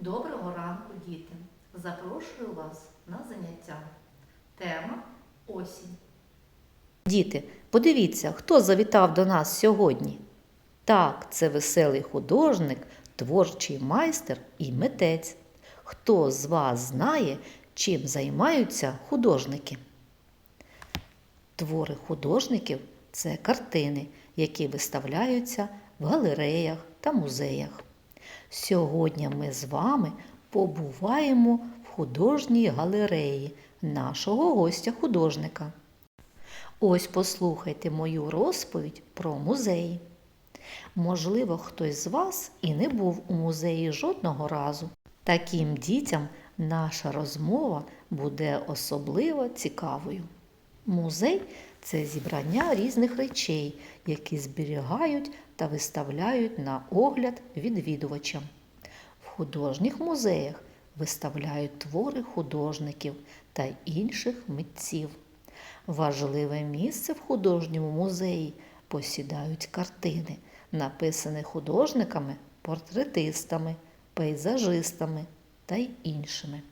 Доброго ранку, діти! Запрошую вас на заняття. Тема осінь. Діти, подивіться, хто завітав до нас сьогодні. Так, це веселий художник, творчий майстер і митець. Хто з вас знає, чим займаються художники? Твори художників це картини, які виставляються в галереях та музеях. Сьогодні ми з вами побуваємо в художній галереї нашого гостя-художника. Ось послухайте мою розповідь про музеї. Можливо, хтось з вас і не був у музеї жодного разу. Таким дітям наша розмова буде особливо цікавою. Музей це зібрання різних речей, які зберігають та виставляють на огляд відвідувачам. В художніх музеях виставляють твори художників та інших митців. Важливе місце в художньому музеї посідають картини, написані художниками, портретистами, пейзажистами та й іншими.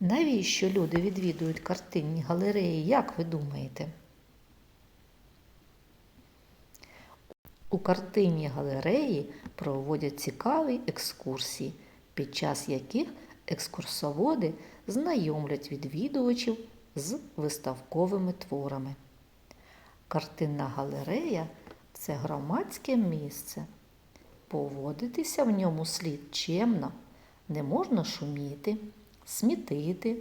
Навіщо люди відвідують картинні галереї, як ви думаєте? У картинній галереї проводять цікаві екскурсії, під час яких екскурсоводи знайомлять відвідувачів з виставковими творами. Картинна галерея це громадське місце. Поводитися в ньому слід чемно, не можна шуміти, смітити,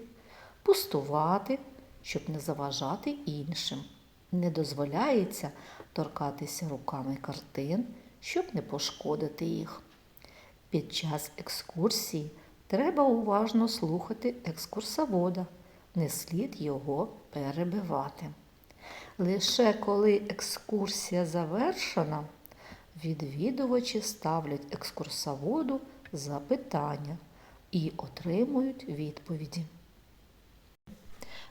пустувати, щоб не заважати іншим. Не дозволяється торкатися руками картин, щоб не пошкодити їх. Під час екскурсії треба уважно слухати екскурсовода, не слід його перебивати. Лише коли екскурсія завершена, відвідувачі ставлять екскурсоводу запитання і отримують відповіді.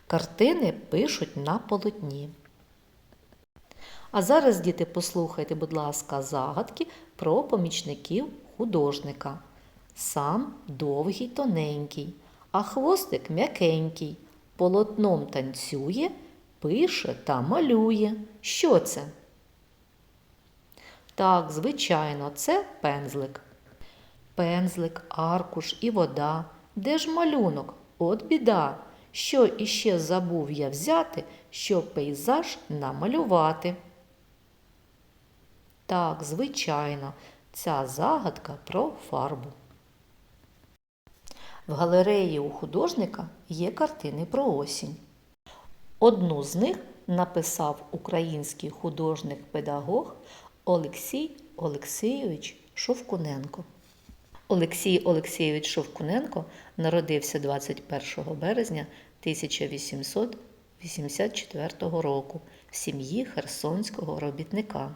Картини пишуть на полотні. А зараз, діти, послухайте, будь ласка, загадки про помічників художника. Сам довгий тоненький, а хвостик м'якенький, полотном танцює, пише та малює. Що це? Так, звичайно, це пензлик. Пензлик, аркуш і вода. Де ж малюнок? От біда. Що іще забув я взяти, щоб пейзаж намалювати? Так, звичайно, ця загадка про фарбу. В галереї у художника є картини про осінь. Одну з них написав український художник-педагог Олексій Олексійович Шовкуненко. Олексій Олексійович Шовкуненко народився 21 березня 1884 року в сім'ї херсонського робітника.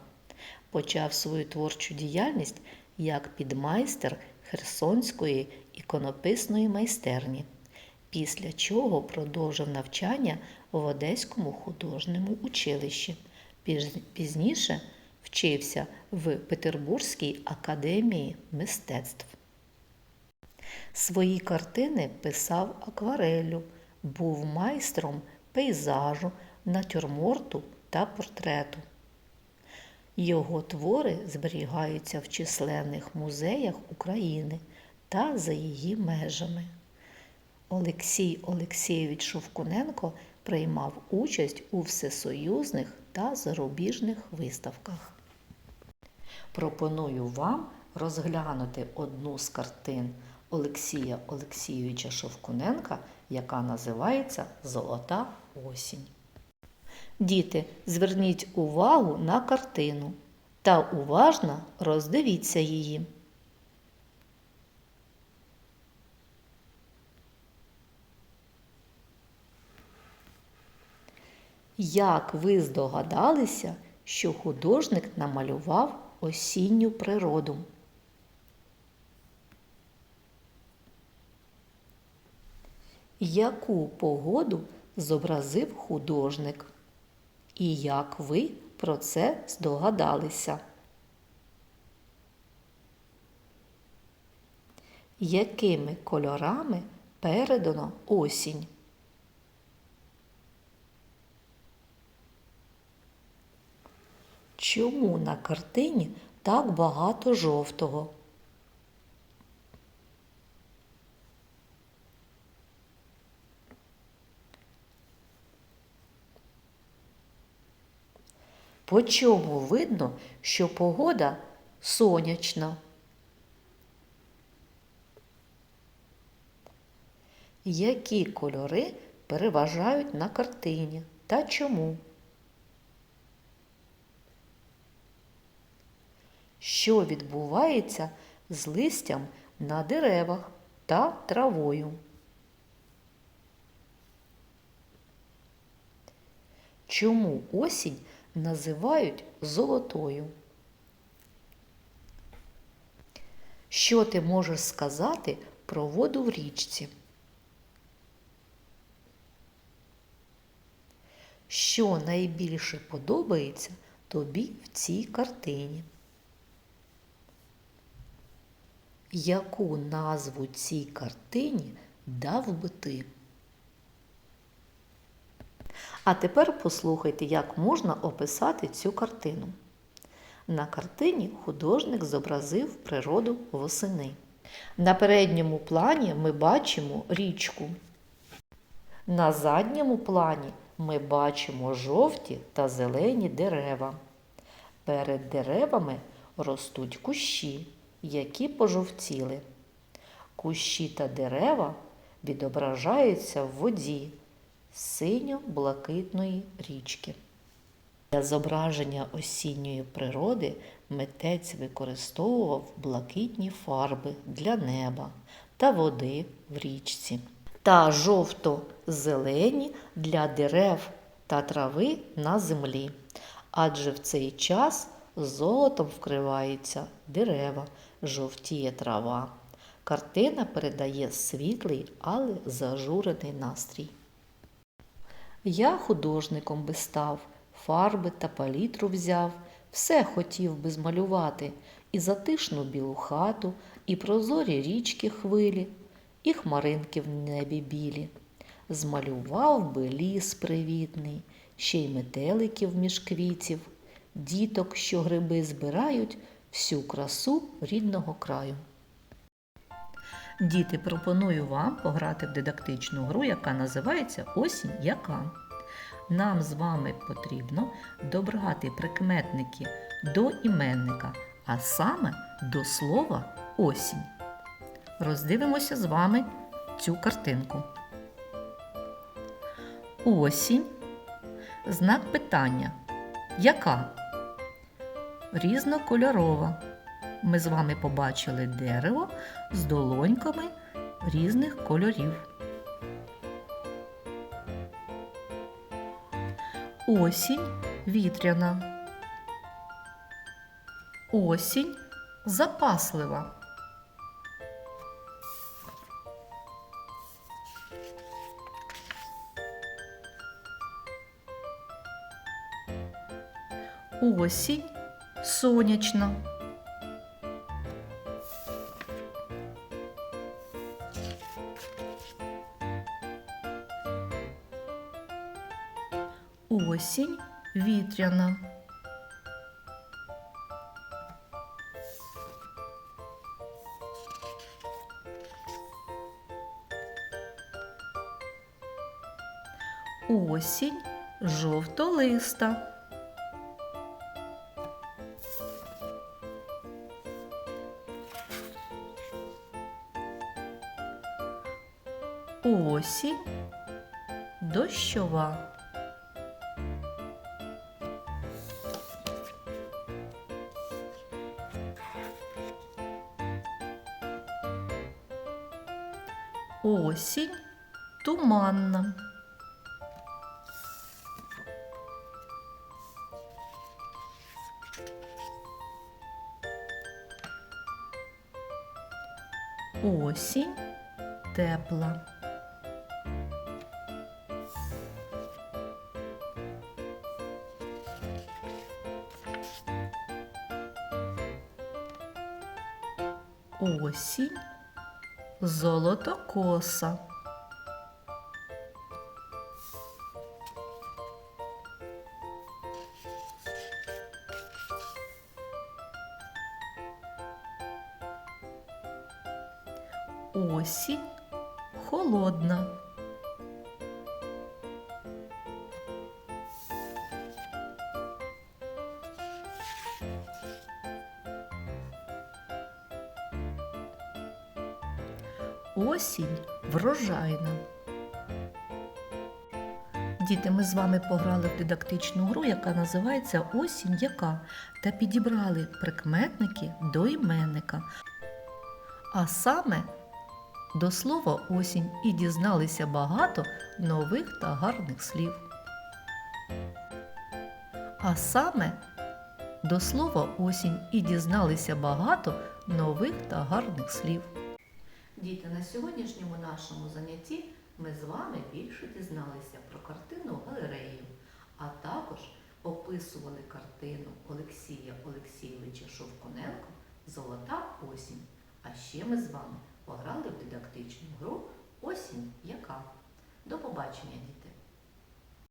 Почав свою творчу діяльність як підмайстер Херсонської іконописної майстерні, після чого продовжив навчання в Одеському художньому училищі. Пізніше вчився в Петербурзькій академії мистецтв. Свої картини писав аквареллю, був майстром пейзажу, натюрморту та портрету. Його твори зберігаються в численних музеях України та за її межами. Олексій Олексійович Шовкуненко приймав участь у всесоюзних та зарубіжних виставках. Пропоную вам розглянути одну з картин Олексія Олексійовича Шовкуненка, яка називається Золота осінь. Діти, зверніть увагу на картину та уважно роздивіться її. Як ви здогадалися, що художник намалював осінню природу? Яку погоду зобразив художник? І як ви про це здогадалися? Якими кольорами передано осінь? Чому на картині так багато жовтого? По чому видно, що погода сонячна? Які кольори переважають на картині та чому? Що відбувається з листям на деревах та травою? Чому осінь називають золотою? Що ти можеш сказати про воду в річці? Що найбільше подобається тобі в цій картині? Яку назву цій картині дав би ти? А тепер послухайте, як можна описати цю картину. На картині художник зобразив природу восени. На передньому плані ми бачимо річку. На задньому плані ми бачимо жовті та зелені дерева. Перед деревами ростуть кущі, які пожовтіли. Кущі та дерева відображаються в воді синьо-блакитної річки. Для зображення осінньої природи митець використовував блакитні фарби для неба та води в річці та жовто-зелені для дерев та трави на землі. Адже в цей час золотом вкриваються дерева, жовтіє трава. Картина передає світлий, але зажурений настрій. Я художником би став, фарби та палітру взяв, все хотів би змалювати, і затишну білу хату, і прозорі річки хвилі, і хмаринки в небі білі. Змалював би ліс привітний, ще й метеликів між квітів, діток, що гриби збирають, всю красу рідного краю. Діти, пропоную вам пограти в дидактичну гру, яка називається Осінь яка. Нам з вами потрібно добрати прикметники до іменника, а саме до слова осінь. Роздивимося з вами цю картинку. Осінь. Знак питання. Яка? Різнокольорова. Ми з вами побачили дерево з долоньками різних кольорів. Осінь вітряна. Осінь запаслива. Осінь сонячна. Осінь вітряна. Осінь жовтолиста. Осінь дощова. Осінь туманна. Осінь тепла. Осінь золотокоса. Осінь холодна. Осінь врожайна. Діти, ми з вами пограли в дидактичну гру, яка називається Осінь яка та підібрали прикметники до іменника. А саме до слова осінь і дізналися багато нових та гарних слів. А саме до слова осінь і дізналися багато нових та гарних слів. Діти, на сьогоднішньому нашому занятті ми з вами більше дізналися про картину галерею, а також описували картину Олексія Олексійовича Шовконенко Золота осінь. А ще ми з вами пограли в дидактичну гру Осінь яка. До побачення, діти!